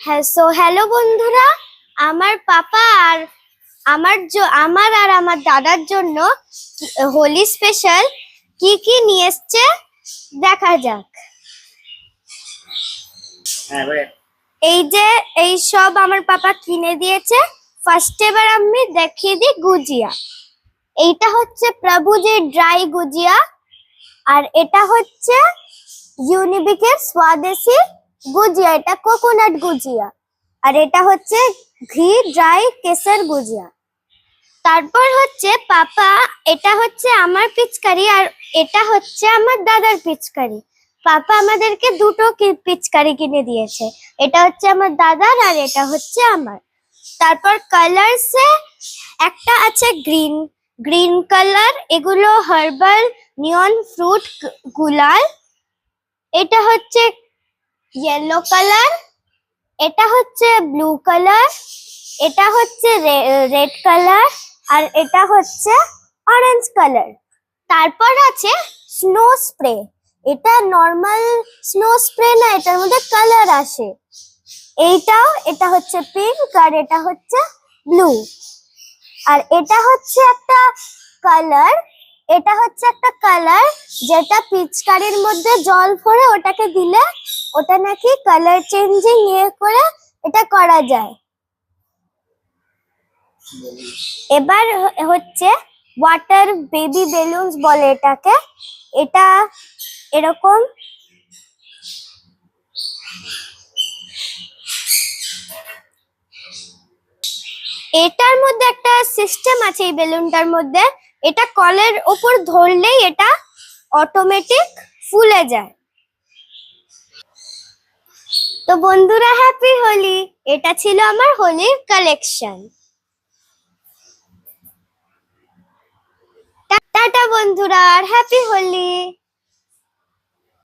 হ্যাঁ so hello বন্ধুরা আমার পাপা আর আমার আমার আর আমার দাদার জন্য হোলি স্পেশাল কি কি নিয়ে এসছে দেখা যাক। হ্যাঁ এই যে এই সব আমার পাপা কিনে দিয়েছে। ফার্স্ট এবার আমি দেখিয়ে দিই গুজিয়া। এইটা হচ্ছে প্রভুজির ড্রাই গুজিয়া। আর এটা হচ্ছে ইউনিবিকের স্বাদেশি গুজিয়া, এটা কোকোনাট গুজিয়া। আর এটা হচ্ছে ঘি, ড্রাই কেসের গুজিয়া। তারপর হচ্ছে পাপা, এটা হচ্ছে আমার পিচকারি আর এটা হচ্ছে আমার দাদার পিচকারি। পাপা আমাদেরকে দুটো পিচকারি কিনে দিয়েছে। এটা হচ্ছে আমার দাদার আর এটা হচ্ছে আমার। তারপর কালারসে একটা আছে গ্রিন গ্রিন কালার এগুলো হার্বাল নিয়ন ফ্রুট গুলাল। এটা হচ্ছে ইয়েলো কালার এটা হচ্ছে ব্লু কালার এটা হচ্ছে রেড কালার আর এটা হচ্ছে অরেঞ্জ কালার তারপর আছে স্নো স্প্রে এটা নর্মাল স্নো স্প্রে না, এটার মধ্যে কালার আসে। এইটাও, এটা হচ্ছে পিঙ্ক আর এটা হচ্ছে ব্লু আর এটা হচ্ছে একটা কালার এটা হচ্ছে একটা কালার যেটা পিচকারির মধ্যে জল ভরে ওটাকে দিলে ওটা নাকি কালার চেঞ্জিং ইয়ে করে এটা করা যায়। এবার হচ্ছে ওয়াটার বেবি বেলুনস বলে এটাকে। এটা এরকম এটার মধ্যে একটা সিস্টেম আছে এই বেলুনটার মধ্যে। এটা কলের ওপর ধরলেই এটা অটোমেটিক ফুলে যায়। তো বন্ধুরা হ্যাপি হোলি এটা ছিল আমার হোলির কালেকশন টাটা বন্ধুরা, আর হ্যাপি হোলি